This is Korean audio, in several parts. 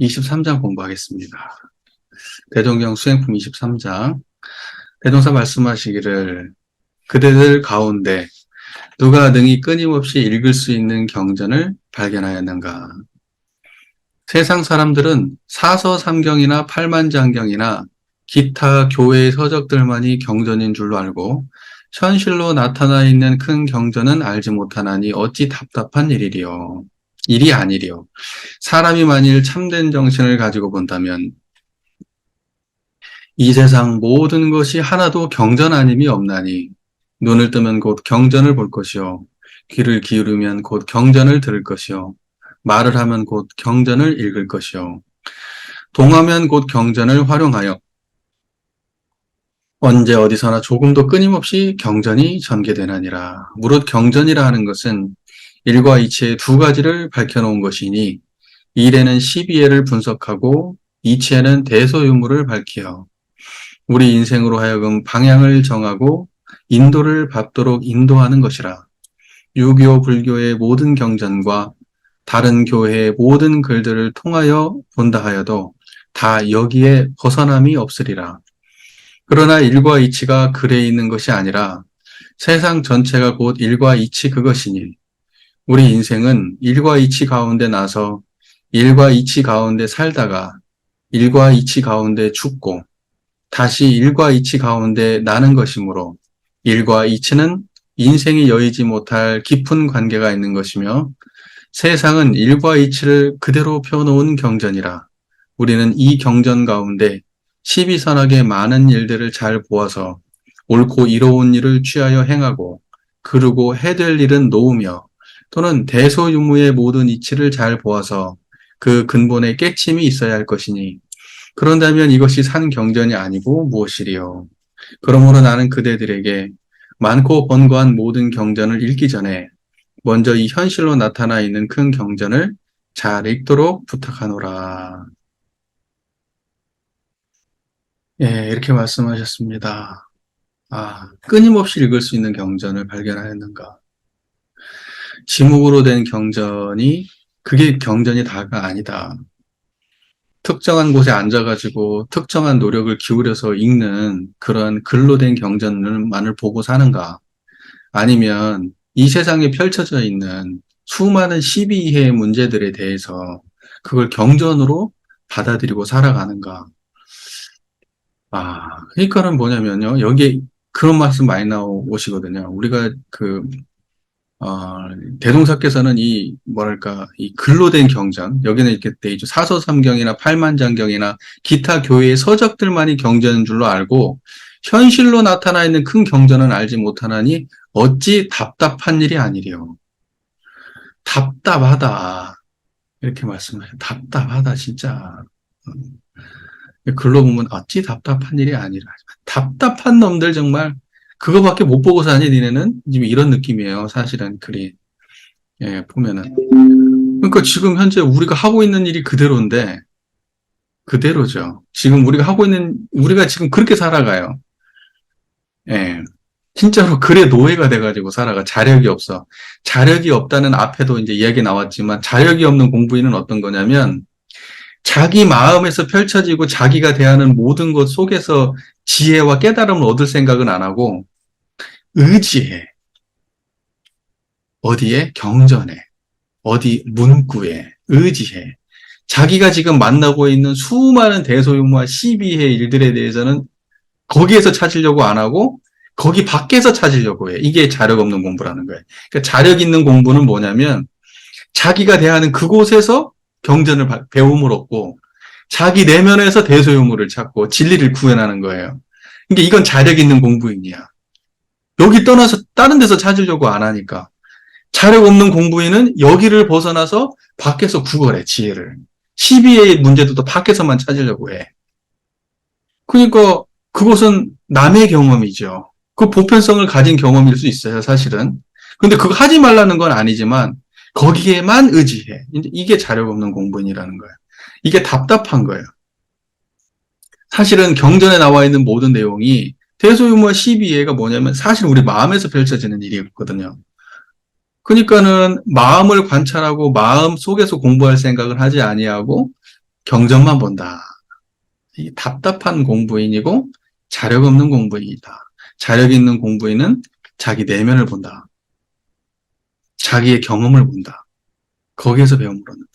23장 공부하겠습니다. 대종경 수행품 23장. 대종사 말씀하시기를 그대들 가운데 누가 능히 끊임없이 읽을 수 있는 경전을 발견하였는가? 세상 사람들은 사서삼경이나 팔만장경이나 기타 교회의 서적들만이 경전인 줄로 알고 현실로 나타나 있는 큰 경전은 알지 못하나니 어찌 답답한 일이리요. 일이 아니리요. 사람이 만일 참된 정신을 가지고 본다면 이 세상 모든 것이 하나도 경전 아님이 없나니 눈을 뜨면 곧 경전을 볼 것이요 귀를 기울이면 곧 경전을 들을 것이요 말을 하면 곧 경전을 읽을 것이요 동하면 곧 경전을 활용하여 언제 어디서나 조금도 끊임없이 경전이 전개되나니라. 무릇 경전이라 하는 것은 일과 이치의 두 가지를 밝혀놓은 것이니 일에는 시비애를 분석하고 이치에는 대소유무를 밝히어 우리 인생으로 하여금 방향을 정하고 인도를 밟도록 인도하는 것이라. 유교 불교의 모든 경전과 다른 교회의 모든 글들을 통하여 본다 하여도 다 여기에 벗어남이 없으리라. 그러나 일과 이치가 글에 있는 것이 아니라 세상 전체가 곧 일과 이치 그것이니 우리 인생은 일과 이치 가운데 나서 일과 이치 가운데 살다가 일과 이치 가운데 죽고 다시 일과 이치 가운데 나는 것이므로 일과 이치는 인생이 여의지 못할 깊은 관계가 있는 것이며 세상은 일과 이치를 그대로 펴놓은 경전이라 우리는 이 경전 가운데 시비선하게 많은 일들을 잘 보아서 옳고 이로운 일을 취하여 행하고 그르고 해될 일은 놓으며 또는 대소유무의 모든 이치를 잘 보아서 그 근본에 깨침이 있어야 할 것이니 그런다면 이것이 산 경전이 아니고 무엇이리요. 그러므로 나는 그대들에게 많고 번거한 모든 경전을 읽기 전에 먼저 이 현실로 나타나 있는 큰 경전을 잘 읽도록 부탁하노라. 예, 이렇게 말씀하셨습니다. 아, 끊임없이 읽을 수 있는 경전을 발견하였는가. 지목으로 된 경전이 그게 경전이 다가 아니다. 특정한 곳에 앉아가지고 특정한 노력을 기울여서 읽는 그런 글로 된 경전만을 보고 사는가. 아니면 이 세상에 펼쳐져 있는 수많은 12의 문제들에 대해서 그걸 경전으로 받아들이고 살아가는가. 아, 그러니까는 뭐냐면요. 여기 그런 말씀 많이 나오시거든요. 우리가 그, 어, 대동사께서는 이, 뭐랄까, 이 글로 된 경전, 여기는 이렇게 돼 있죠. 사서삼경이나 팔만장경이나 기타 교회의 서적들만이 경전인 줄로 알고, 현실로 나타나 있는 큰 경전은 알지 못하나니, 어찌 답답한 일이 아니래요. 답답하다. 이렇게 말씀하셔요. 답답하다, 진짜. 음. 글로 보면 어찌 답답한 일이 아니라 답답한 놈들 정말 그거밖에 못 보고 사니 니네는 지금 이런 느낌이에요. 사실은 글이 예, 보면은 그러니까 지금 현재 우리가 하고 있는 일이 그대로인데 그대로죠. 지금 우리가 하고 있는 우리가 지금 그렇게 살아가요. 예. 진짜로 글의 노예가 돼가지고 살아가 자력이 없어. 자력이 없다는 앞에도 이제 이야기 나왔지만 자력이 없는 공부인은 어떤 거냐면 자기 마음에서 펼쳐지고 자기가 대하는 모든 것 속에서 지혜와 깨달음을 얻을 생각은 안 하고 의지해. 어디에? 경전에. 어디? 문구에. 의지해. 자기가 지금 만나고 있는 수많은 대소유무와 시비의 일들에 대해서는 거기에서 찾으려고 안 하고 거기 밖에서 찾으려고 해. 이게 자력 없는 공부라는 거예요. 그러니까 자력 있는 공부는 뭐냐면 자기가 대하는 그곳에서 경전을 배움을 얻고 자기 내면에서 대소유물을 찾고 진리를 구현하는 거예요. 그러니까 이건 자력 있는 공부인이야. 여기 떠나서 다른 데서 찾으려고 안 하니까. 자력 없는 공부인은 여기를 벗어나서 밖에서 구걸해, 지혜를. 12의 문제도 또 밖에서만 찾으려고 해. 그러니까 그것은 남의 경험이죠. 그 보편성을 가진 경험일 수 있어요, 사실은. 근데 그거 하지 말라는 건 아니지만 거기에만 의지해. 이게 자력 없는 공부인이라는 거예요. 이게 답답한 거예요. 사실은 경전에 나와 있는 모든 내용이 대소유무와 12회가 뭐냐면 사실 우리 마음에서 펼쳐지는 일이거든요. 그러니까는 마음을 관찰하고 마음 속에서 공부할 생각을 하지 아니하고 경전만 본다. 이 답답한 공부인이고 자력 없는 공부인이다. 자력 있는 공부인은 자기 내면을 본다. 자기의 경험을 본다. 거기에서 배움을 얻는다.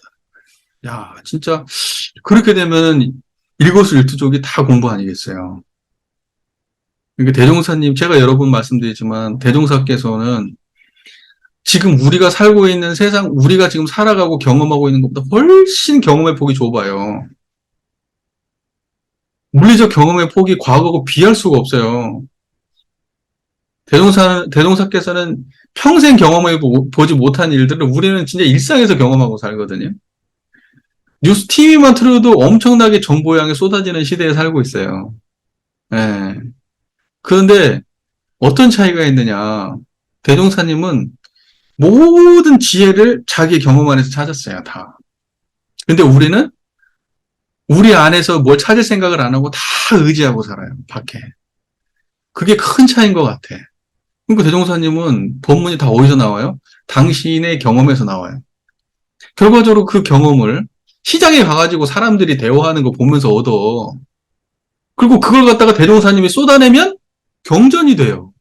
야, 진짜 그렇게 되면 일거수일투족이 다 공부 아니겠어요. 그러니까 대종사님, 제가 여러 번 말씀드리지만 대종사께서는 지금 우리가 살고 있는 세상, 우리가 지금 살아가고 경험하고 있는 것보다 훨씬 경험의 폭이 좁아요. 물리적 경험의 폭이 과거하고 비할 수가 없어요. 대종사, 대종사께서는 평생 경험해 보- 보지 못한 일들을 우리는 진짜 일상에서 경험하고 살거든요. 뉴스 TV만 틀어도 엄청나게 정보량이 쏟아지는 시대에 살고 있어요. 예. 그런데 어떤 차이가 있느냐. 대종사님은 모든 지혜를 자기 경험 안에서 찾았어요, 다. 근데 우리는 우리 안에서 뭘 찾을 생각을 안 하고 다 의지하고 살아요, 밖에. 그게 큰 차이인 것 같아. 그러니까 대종사님은 본문이 다 어디서 나와요? 당신의 경험에서 나와요. 결과적으로 그 경험을 시장에 가가지고 사람들이 대화하는 거 보면서 얻어. 그리고 그걸 갖다가 대종사님이 쏟아내면 경전이 돼요.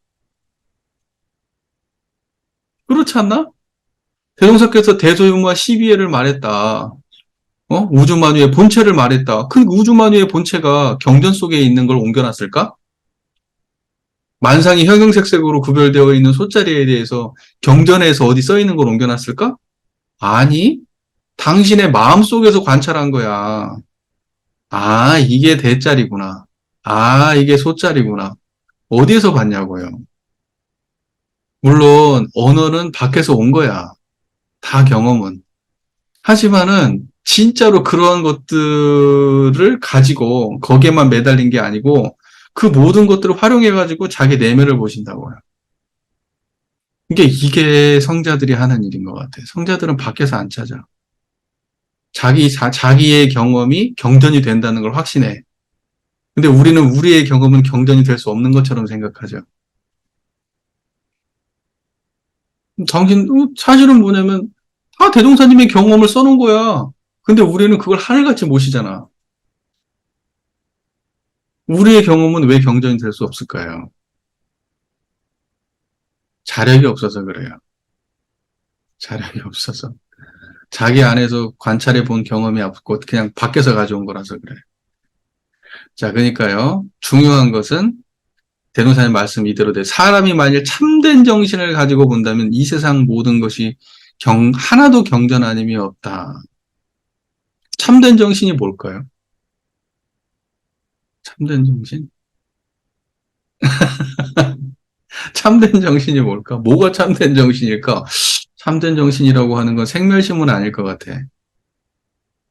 그렇지 않나? 대종사께서 대소유무와 시비애를 말했다. 어? 우주만유의 본체를 말했다. 그 우주만유의 본체가 경전 속에 있는 걸 옮겨놨을까? 만상이 형형색색으로 구별되어 있는 소자리에 대해서 경전에서 어디 써 있는 걸 옮겨놨을까? 아니, 당신의 마음 속에서 관찰한 거야. 아, 이게 대자리구나. 아, 이게 소자리구나. 어디에서 봤냐고요. 물론, 언어는 밖에서 온 거야. 다 경험은. 하지만은, 진짜로 그러한 것들을 가지고 거기에만 매달린 게 아니고, 그 모든 것들을 활용해 가지고 자기 내면을 보신다고요. 이게, 이게 성자들이 하는 일인 것 같아요. 성자들은 밖에서 안 찾아. 자기, 자, 자기의 경험이 경전이 된다는 걸 확신해. 근데 우리는 우리의 경험은 경전이 될 수 없는 것처럼 생각하죠. 당신, 어, 사실은 뭐냐면, 다 대종사님의 경험을 써놓은 거야. 근데 우리는 그걸 하늘같이 모시잖아. 우리의 경험은 왜 경전이 될 수 없을까요? 자력이 없어서 그래요. 자력이 없어서. 자기 안에서 관찰해 본 경험이 없고 그냥 밖에서 가져온 거라서 그래요. 자, 그러니까요. 중요한 것은 대동사님 말씀 이대로 돼. 사람이 만일 참된 정신을 가지고 본다면 이 세상 모든 것이 경, 하나도 경전 아님이 없다. 참된 정신이 뭘까요? 참된 정신? 참된 정신이 뭘까? 뭐가 참된 정신일까? 참된 정신이라고 하는 건 생멸심은 아닐 것 같아.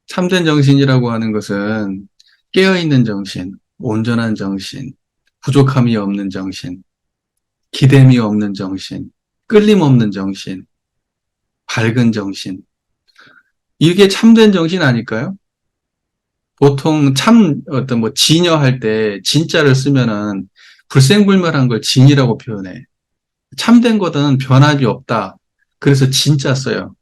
참된 정신이라고 하는 것은 깨어있는 정신, 온전한 정신, 부족함이 없는 정신, 기댐이 없는 정신, 끌림 없는 정신, 밝은 정신. 이게 참된 정신 아닐까요? 보통 참 어떤 뭐 진여 할 때 진짜를 쓰면은 불생불멸한 걸 진이라고 표현해. 참된 것은 변함이 없다. 그래서 진짜 써요.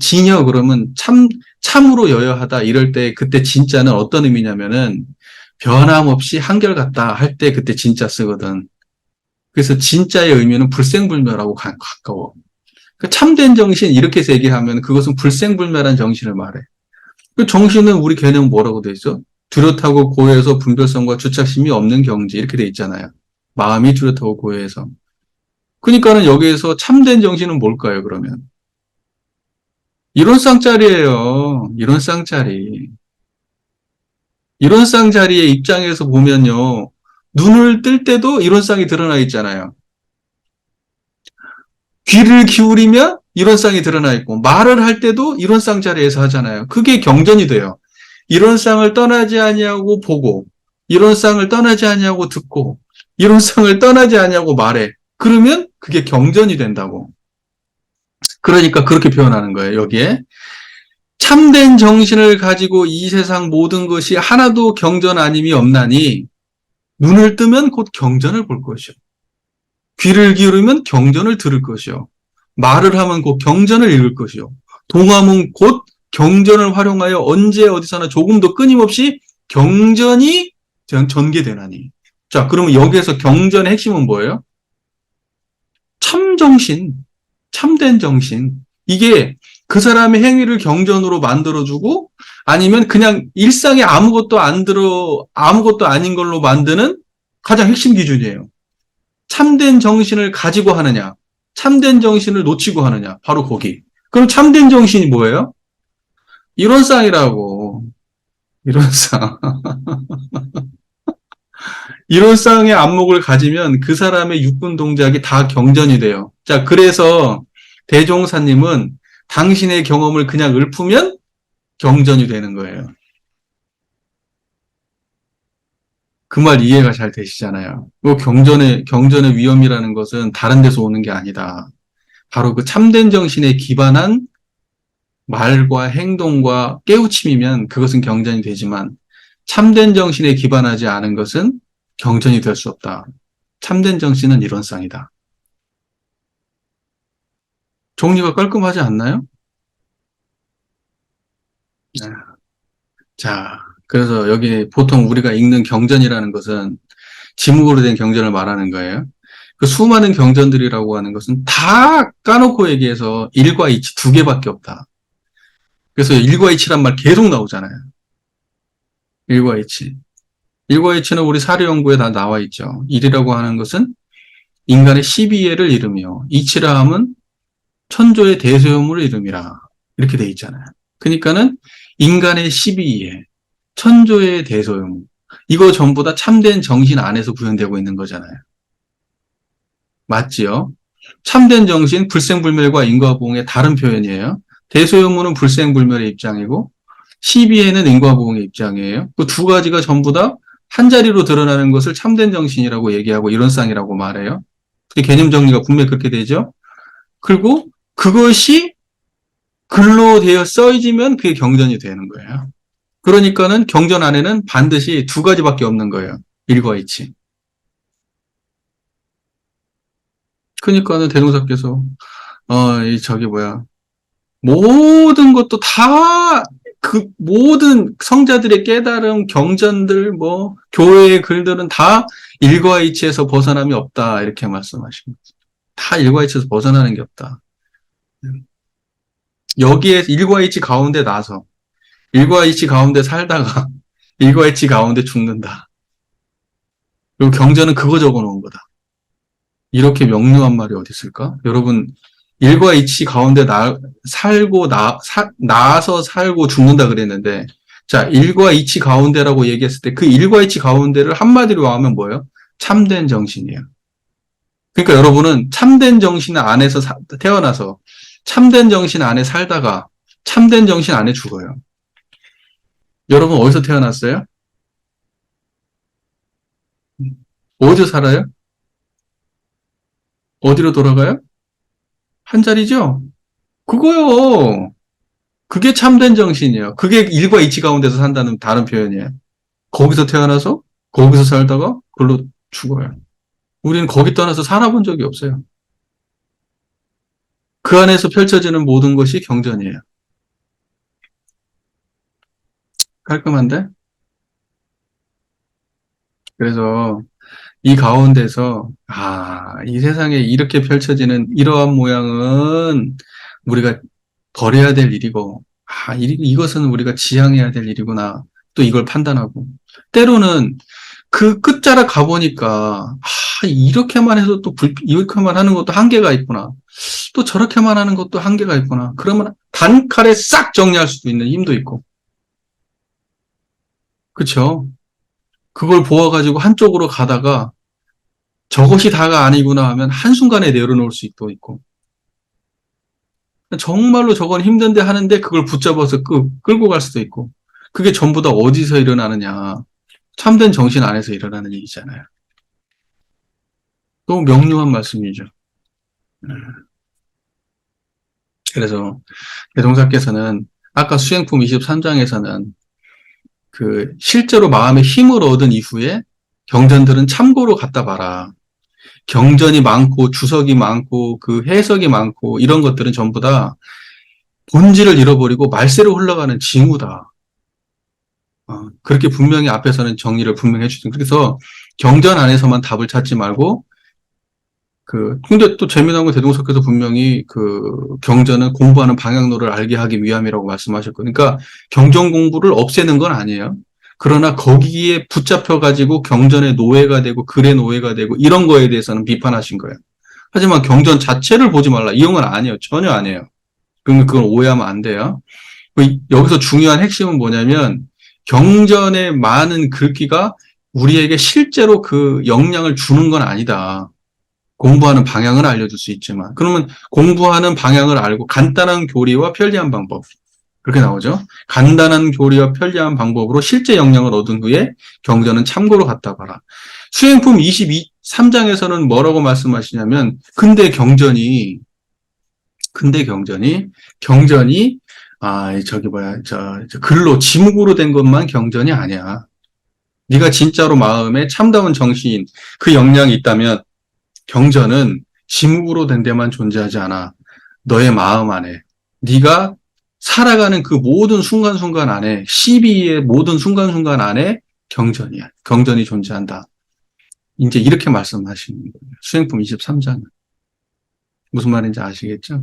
진여 그러면 참 참으로 여여하다 이럴 때 그때 진짜는 어떤 의미냐면은 변함없이 한결같다 할 때 그때 진짜 쓰거든. 그래서 진짜의 의미는 불생불멸하고 가- 가까워. 그 참된 정신 이렇게 해서 얘기하면 그것은 불생불멸한 정신을 말해. 그 정신은 우리 개념 뭐라고 돼 있어? 뚜렷하고 고해서 분별성과 주착심이 없는 경지 이렇게 돼 있잖아요. 마음이 뚜렷하고 고해서. 그러니까는 여기에서 참된 정신은 뭘까요? 그러면 쌍짜리. 이런 쌍자리의 입장에서 보면요. 눈을 뜰 때도 이런 쌍이 드러나 있잖아요. 귀를 기울이면 이런 쌍이 드러나 있고 말을 할 때도 이런 쌍자리에서 하잖아요. 그게 경전이 돼요. 이런 쌍을 떠나지 아니하고 보고 이런 쌍을 떠나지 아니하고 듣고 이런 쌍을 떠나지 아니하고 말해. 그러면 그게 경전이 된다고. 그러니까 그렇게 표현하는 거예요. 여기에 참된 정신을 가지고 이 세상 모든 것이 하나도 경전 아님이 없나니 눈을 뜨면 곧 경전을 볼 것이요. 귀를 기울이면 경전을 들을 것이요. 말을 하면 곧 경전을 읽을 것이요. 동함은 곧 경전을 활용하여 언제 어디서나 조금도 끊임없이 경전이 전- 전개되나니. 자, 그러면 여기에서 경전의 핵심은 뭐예요? 참정신, 참된 정신. 이게 그 사람의 행위를 경전으로 만들어주고 아니면 그냥 일상에 아무것도 안 들어, 아무것도 아닌 걸로 만드는 가장 핵심 기준이에요. 참된 정신을 가지고 하느냐, 참된 정신을 놓치고 하느냐, 바로 거기. 그럼 참된 정신이 뭐예요? 이론상이라고. 이론상. 이론상의 안목을 가지면 그 사람의 육군 동작이 다 경전이 돼요. 자, 그래서 대종사님은 당신의 경험을 그냥 읊으면 경전이 되는 거예요. 그 말 이해가 잘 되시잖아요. 그 경전의, 경전의 위험이라는 것은 다른 데서 오는 게 아니다. 바로 그 참된 정신에 기반한 말과 행동과 깨우침이면 그것은 경전이 되지만 참된 정신에 기반하지 않은 것은 경전이 될 수 없다. 참된 정신은 이론상이다. 종류가 깔끔하지 않나요? 네. 자, 그래서 여기 보통 우리가 읽는 경전이라는 것은 지목으로 된 경전을 말하는 거예요. 그 수많은 경전들이라고 하는 것은 다 까놓고 얘기해서 일과 이치 두 개밖에 없다. 그래서 일과 이치란 말 계속 나오잖아요. 일과 이치. 일과 이치는 우리 사료 연구에 다 나와 있죠. 일이라고 하는 것은 인간의 12예를 이루며 이치라 함은 천조의 대소요물을 이름이라 이렇게 돼 있잖아요. 그러니까는 인간의 12예, 천조의 대소요물 이거 전부 다 참된 정신 안에서 구현되고 있는 거잖아요. 맞지요? 참된 정신 불생불멸과 인과보응의 다른 표현이에요. 대소요물은 불생불멸의 입장이고 12예는 인과보응의 입장이에요. 그 두 가지가 전부 다 한 자리로 드러나는 것을 참된 정신이라고 얘기하고 이론상이라고 말해요. 그 개념 정리가 분명히 그렇게 되죠. 그리고 그것이 글로 되어 써지면 그게 경전이 되는 거예요. 그러니까는 경전 안에는 반드시 두 가지밖에 없는 거예요. 일과 이치. 그러니까는 대동사께서 어, 이 저기 뭐야 모든 것도 다 그 모든 성자들의 깨달음, 경전들, 뭐 교회의 글들은 다 일과 이치에서 벗어남이 없다 이렇게 말씀하십니다. 다 일과 이치에서 벗어나는 게 없다. 여기에 일과 이치 가운데 나서 일과 이치 가운데 살다가 일과 이치 가운데 죽는다. 그리고 경전은 그거 적어 놓은 거다. 이렇게 명료한 말이 어디 있을까? 여러분 일과 이치 가운데 나, 살고 나, 사, 나서 살고 죽는다 그랬는데 자 일과 이치 가운데라고 얘기했을 때 그 일과 이치 가운데를 한마디로 하면 뭐예요? 참된 정신이에요. 그러니까 여러분은 참된 정신 안에서 사- 태어나서 참된 정신 안에 살다가 참된 정신 안에 죽어요. 여러분 어디서 태어났어요? 어디서 살아요? 어디로 돌아가요? 한 자리죠? 그거요. 그게 참된 정신이에요. 그게 일과 이치 가운데서 산다는 다른 표현이에요. 거기서 태어나서 거기서 살다가 그걸로 죽어요. 우리는 거기 떠나서 살아본 적이 없어요. 그 안에서 펼쳐지는 모든 것이 경전이에요. 깔끔한데? 그래서 이 가운데서 아, 이 세상에 이렇게 펼쳐지는 이러한 모양은 우리가 버려야 될 일이고 아, 이, 이것은 우리가 지향해야 될 일이구나. 또 이걸 판단하고 때로는 그 끝자락 가보니까 아, 이렇게만 해서 또 불, 이렇게만 하는 것도 한계가 있구나. 또 저렇게만 하는 것도 한계가 있구나. 그러면 단칼에 싹 정리할 수도 있는 힘도 있고. 그쵸? 그걸 보아가지고 한쪽으로 가다가 저것이 다가 아니구나 하면 한순간에 내려놓을 수도 있고. 정말로 저건 힘든데 하는데 그걸 붙잡아서 끌, 끌고 갈 수도 있고. 그게 전부 다 어디서 일어나느냐. 참된 정신 안에서 일어나는 일이잖아요. 너무 명료한 말씀이죠. 네. 그래서 대동사께서는 아까 수행품 23장에서는 그 실제로 마음의 힘을 얻은 이후에 경전들은 참고로 갖다 봐라. 경전이 많고 주석이 많고 그 해석이 많고 이런 것들은 전부 다 본질을 잃어버리고 말세로 흘러가는 징후다. 어, 그렇게 분명히 앞에서는 정리를 분명히 해주죠. 그래서 경전 안에서만 답을 찾지 말고 그 근데 또 재미난 건 대동석께서 분명히 그 경전은 공부하는 방향로를 알게 하기 위함이라고 말씀하셨거든요. 그러니까 경전 공부를 없애는 건 아니에요. 그러나 거기에 붙잡혀 가지고 경전의 노예가 되고 글의 노예가 되고 이런 거에 대해서는 비판하신 거예요. 하지만 경전 자체를 보지 말라 건 아니에요. 전혀 아니에요. 그러면 그건 오해하면 안 돼요. 그 여기서 중요한 핵심은 뭐냐면 경전의 많은 글귀가 우리에게 실제로 그 영향을 주는 건 아니다. 공부하는 방향을 알려줄 수 있지만 그러면 공부하는 방향을 알고 간단한 교리와 편리한 방법 그렇게 나오죠. 간단한 교리와 편리한 방법으로 실제 영향을 얻은 후에 경전은 참고로 갖다 봐라. 수행품 22, 3장에서는 뭐라고 말씀하시냐면 근대 경전이 근대 경전이 경전이 아 저기 뭐야 저, 저 글로 지묵으로 된 것만 경전이 아니야. 네가 진짜로 마음에 참다운 정신 그 역량이 있다면 경전은 지묵으로 된 데만 존재하지 않아. 너의 마음 안에 네가 살아가는 그 모든 순간순간 안에 12의 모든 순간순간 안에 경전이야. 경전이 존재한다. 이제 이렇게 말씀하시는 거예요. 수행품 23장은. 무슨 말인지 아시겠죠?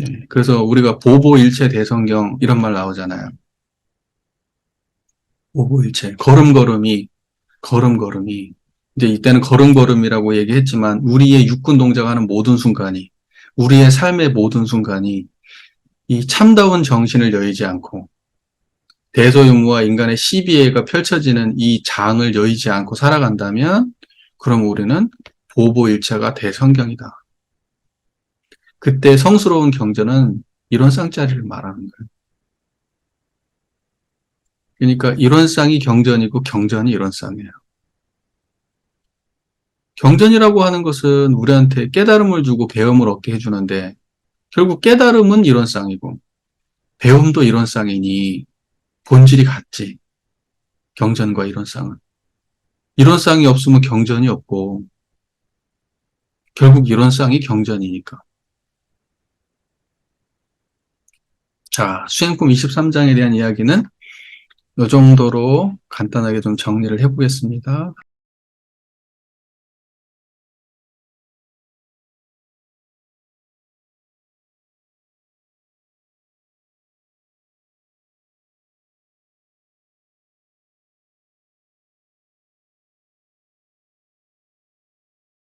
예, 그래서 우리가 보보일체 대성경 이런 말 나오잖아요. 보보일체 걸음걸음이 걸음걸음이 이제 이때는 걸음걸음이라고 얘기했지만 우리의 육군 동작하는 모든 순간이 우리의 삶의 모든 순간이 이 참다운 정신을 여의지 않고 대소유무와 인간의 시비애가 펼쳐지는 이 장을 여의지 않고 살아간다면 그럼 우리는 보보일체가 대성경이다. 그때 성스러운 경전은 이런 쌍짜리를 말하는 거예요. 그러니까 이런 쌍이 경전이고 경전이 이런 쌍이에요. 경전이라고 하는 것은 우리한테 깨달음을 주고 배움을 얻게 해주는데 결국 깨달음은 이런 쌍이고 배움도 이런 쌍이니 본질이 같지. 경전과 이런 쌍은. 이런 쌍이 없으면 경전이 없고 결국 이런 쌍이 경전이니까. 자, 수행품 23장에 대한 이야기는 이 정도로 간단하게 좀 정리를 해보겠습니다.